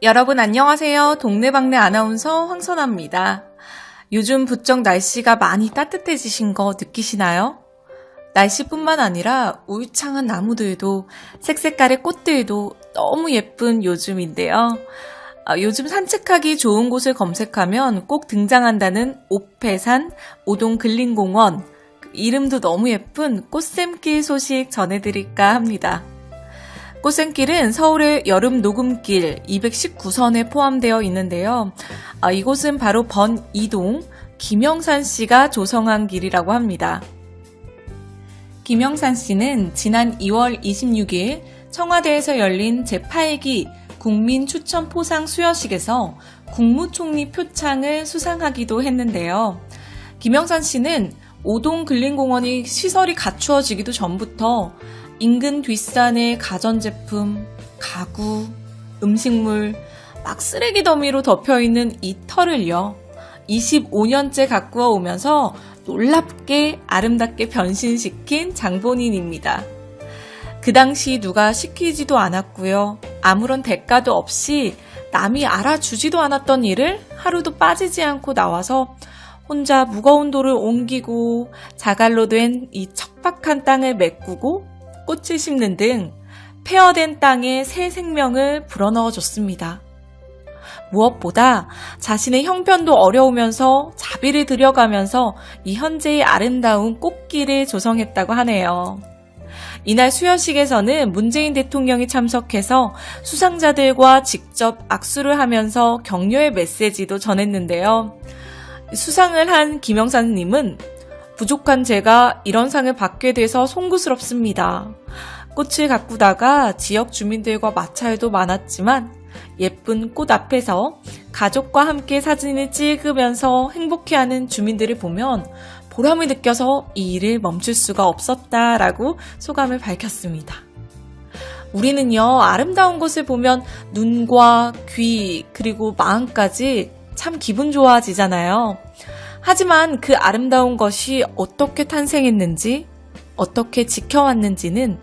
여러분 안녕하세요. 동네방네 아나운서 황선아입니다. 요즘 부쩍 날씨가 많이 따뜻해지신 거 느끼시나요? 날씨뿐만 아니라 울창한 나무들도 색색깔의 꽃들도 너무 예쁜 요즘인데요. 아, 요즘 산책하기 좋은 곳을 검색하면 꼭 등장한다는 옥패산 오동 근린공원 이름도 너무 예쁜 꽃샘길 소식 전해드릴까 합니다. 꽃샘길은 서울의 여름 녹음길 219선에 포함되어 있는데요. 아, 이곳은 바로 번 이동 김영산 씨가 조성한 길이라고 합니다. 김영산 씨는 지난 2월 26일 청와대에서 열린 제8기 국민 추천 포상 수여식에서 국무총리 표창을 수상하기도 했는데요. 김영산 씨는 오동 근린공원이 시설이 갖추어지기도 전부터 인근 뒷산의 가전제품, 가구, 음식물, 막 쓰레기 더미로 덮여 있는 이 털을요. 25년째 가꾸어 오면서 놀랍게 아름답게 변신시킨 장본인입니다. 그 당시 누가 시키지도 않았고요. 아무런 대가도 없이 남이 알아주지도 않았던 일을 하루도 빠지지 않고 나와서 혼자 무거운 돌을 옮기고 자갈로 된 이 척박한 땅을 메꾸고 꽃을 심는 등 폐허된 땅에 새 생명을 불어넣어 줬습니다. 무엇보다 자신의 형편도 어려우면서 자비를 들여가면서 이 현재의 아름다운 꽃길을 조성했다고 하네요. 이날 수여식에서는 문재인 대통령이 참석해서 수상자들과 직접 악수를 하면서 격려의 메시지도 전했는데요. 수상을 한 김영사님은 부족한 제가 이런 상을 받게 돼서 송구스럽습니다. 꽃을 가꾸다가 지역 주민들과 마찰도 많았지만 예쁜 꽃 앞에서 가족과 함께 사진을 찍으면서 행복해하는 주민들을 보면 보람을 느껴서 이 일을 멈출 수가 없었다라고 소감을 밝혔습니다. 우리는요, 아름다운 것을 보면 눈과 귀, 그리고 마음까지 참 기분 좋아지잖아요. 하지만 그 아름다운 것이 어떻게 탄생했는지, 어떻게 지켜왔는지는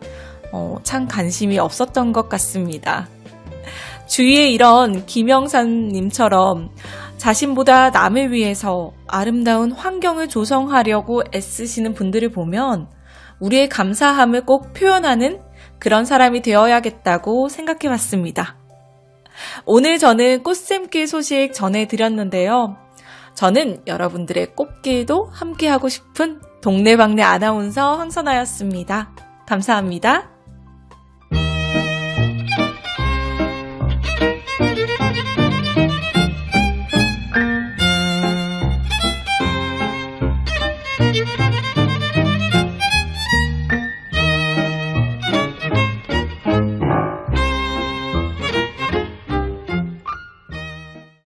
어, 참 관심이 없었던 것 같습니다. 주위에 이런 김영산님처럼 자신보다 남을 위해서 아름다운 환경을 조성하려고 애쓰시는 분들을 보면 우리의 감사함을 꼭 표현하는 그런 사람이 되어야겠다고 생각해 봤습니다. 오늘 저는 꽃샘길 소식 전해드렸는데요. 저는 여러분들의 꽃길도 함께하고 싶은 동네방네 아나운서 황선아였습니다. 감사합니다.